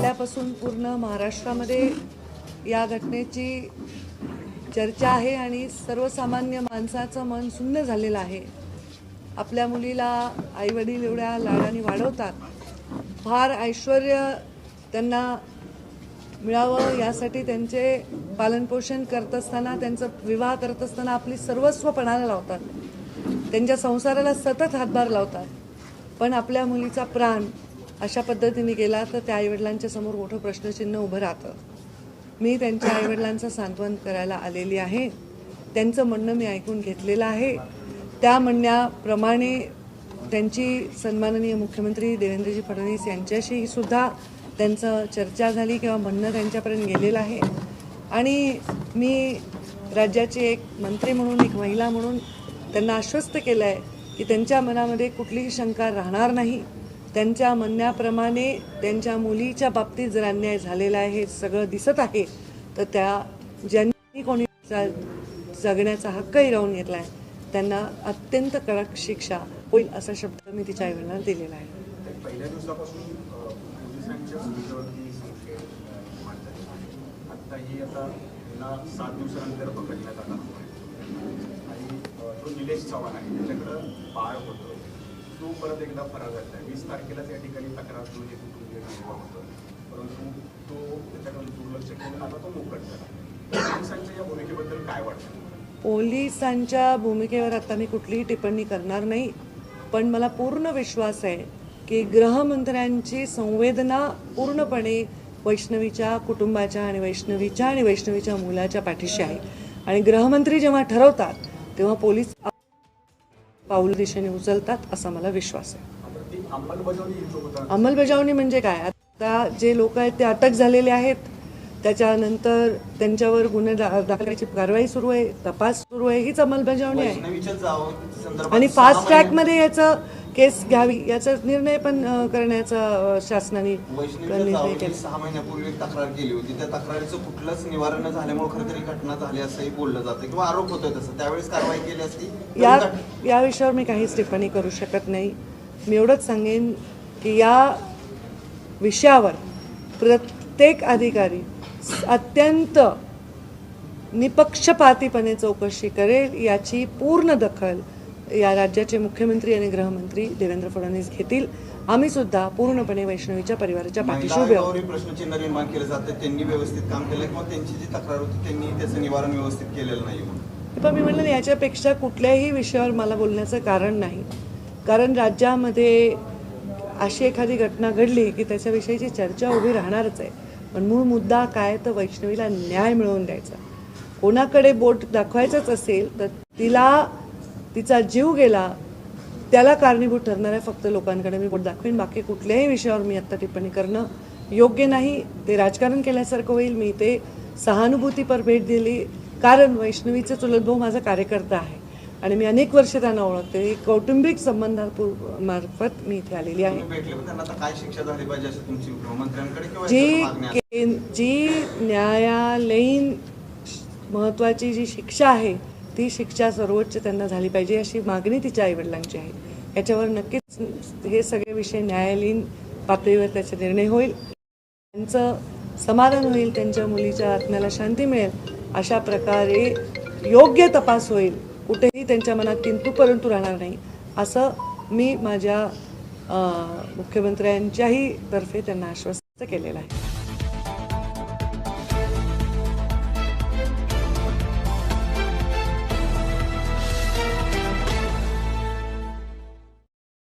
त्यापासून पूर्ण महाराष्ट्रामध्ये या घटनेची चर्चा आहे आणि सर्वसामान्य माणसाचं मन सुन्न झालेलं आहे. आपल्या मुलीला आईवडील एवढ्या लाडाने वाढवतात. फार ऐश्वर त्यांना मिळावं यासाठी त्यांचे पालनपोषण करत असताना त्यांचा विवाह करत असताना आपली सर्वस्व पणाला लावतात. त्यांच्या संसाराला सतत हातभार लावतात. पण आपल्या मुलीचा प्राण अशा पद्धतीने गेला तर त्या आईवडिलांच्या समोर मोठं प्रश्नचिन्ह उभं राहतं. मी त्यांच्या आईवडिलांचं सांत्वन करायला आलेली आहे. त्यांचं म्हणणं मी ऐकून घेतलेलं आहे. त्या म्हणण्याप्रमाणे त्यांची सन्माननीय मुख्यमंत्री देवेंद्रजी फडणवीस यांच्याशी सुद्धा त्यांचं चर्चा झाली किंवा म्हणणं त्यांच्यापर्यंत गेलेलं आहे. आणि मी राज्याची एक मंत्री म्हणून एक महिला म्हणून त्यांना आश्वस्त केलं आहे की त्यांच्या मनामध्ये कुठलीही शंका राहणार नाही. त्यांच्या म्हणण्याप्रमाणे त्यांच्या मुलीच्या बाबतीत जर अन्याय झालेला आहे हे सगळं दिसत आहे तर त्या ज्यांनी कोणी जगण्याचा हक्कही राहून घेतला आहे त्यांना अत्यंत कडक शिक्षा होईल असा शब्द मी तिच्या आईवडिलांना दिलेला आहे. आता आणि जो निलेश चव्हाण आहे. त्याच्याकडं बाळ होतं. तो परत एकदा फरार झाला आहे. वीस तारखेलाच या ठिकाणी तक्रार घेऊन एक कुटुंबीय गेलं होतं. परंतु तो त्याच्याकडून दुर्लक्ष केलं आता तो मोकट झाला. पोलिसांच्या या भूमिकेबद्दल काय वाटतं? पोलिसांच्या भूमिकेवर आता मी कुठलीही टिप्पणी करणार नाही. पण मला पूर्ण विश्वास आहे की गृहमंत्र्यांची संवेदना पूर्णपणे वैष्णवीच्या कुटुंबाच्या आणि वैष्णवीच्या आणि वैष्णवीच्या मुलाच्या पाठीशी आहे. आणि गृहमंत्री जेव्हा ठरवतात तेव्हा पोलीस पाऊल दिशेने उचलतात असा मला विश्वास आहे. अंमलबजावणी म्हणजे काय? आता जे लोक आहेत ते अटक झालेले आहेत. त्याच्यानंतर त्यांच्यावर गुन्हे दा- दाखल करायची कारवाई सुरू आहे तपास सुरू आहे हीच अंमलबजावणी आहे. आणि फास्ट ट्रॅकमध्ये याचं केस घ्यावी याचा निर्णय पण करण्याचा शासनाने निर्णय केला सहा महिन्यापूर्वी तक्रार केली होती. त्या तक्रारीचं कुठलंच निवारण न झाल्यामुळे खरं तरी घटना झाली असंही बोललं जातं. किंवा आरोप होतोय तसं. त्यावेळेस कारवाई केली असती? या या विषयावर मी काहीच टिप्पणी करू शकत नाही. मी एवढंच सांगेन की या विषयावर प्रत्येक अधिकारी अत्यंत निपक्षपातीपणे चौकशी करेल याची पूर्ण दखल या राज्याचे मुख्यमंत्री आणि गृहमंत्री देवेंद्र फडणवीस घेतील. आम्ही सुद्धा पूर्णपणे वैष्णवीच्या परिवाराच्या पाठीशी उभे आहोत. प्रश्नचिन्ह निर्माण केलं जातं. त्यांनी व्यवस्थित काम केलं किंवा त्यांची जी तक्रार होती त्यांनी त्याचं निवारण व्यवस्थित केलेलं नाही पण मी म्हणलं याच्यापेक्षा कुठल्याही विषयावर मला बोलण्याचं कारण नाही. कारण राज्यामध्ये अशी एखादी घटना घडली की त्याच्याविषयीची चर्चा उभी राहणारच आहे. पण मूळ मुद्दा काय तर वैष्णवीला न्याय मिळवून द्यायचा. कोणाकडे बोट दाखवायचंच असेल तर तिला तिचा जीव गेला त्याला कारणीभूत ठरणाऱ्या फक्त लोकांकडे. मी बोट दाखवेन बाकी कुठल्याही विषयावर मी आत्ता टिप्पणी करणं योग्य नाही. ते राजकारण केल्यासारखं होईल. मी ते सहानुभूतीपर भेट दिली. कारण वैष्णवीचे चुलत भाऊ माझा कार्यकर्ता आहे आणि मी अनेक वर्ष त्यांना ओळखते. कौटुंबिक संबंधा मार्फत मी इथे आलेली आहे. जी जी न्यायालयीन महत्त्वाची जी शिक्षा आहे ती शिक्षा सर्वोच्च त्यांना झाली पाहिजे अशी मागणी तिच्या आईवडिलांची आहे. याच्यावर नक्कीच हे सगळे विषय न्यायालयीन पातळीवर त्याचा निर्णय होईल. त्यांचं समाधान होईल त्यांच्या मुलीच्या आत्म्याला शांती मिळेल अशा प्रकारे योग्य तपास होईल. कुठेही त्यांच्या मनात किंतू परंतु राहणार नाही. असं मी माझ्या मुख्यमंत्र्यांच्याही तर्फे त्यांना आश्वस्त केलेलं आहे.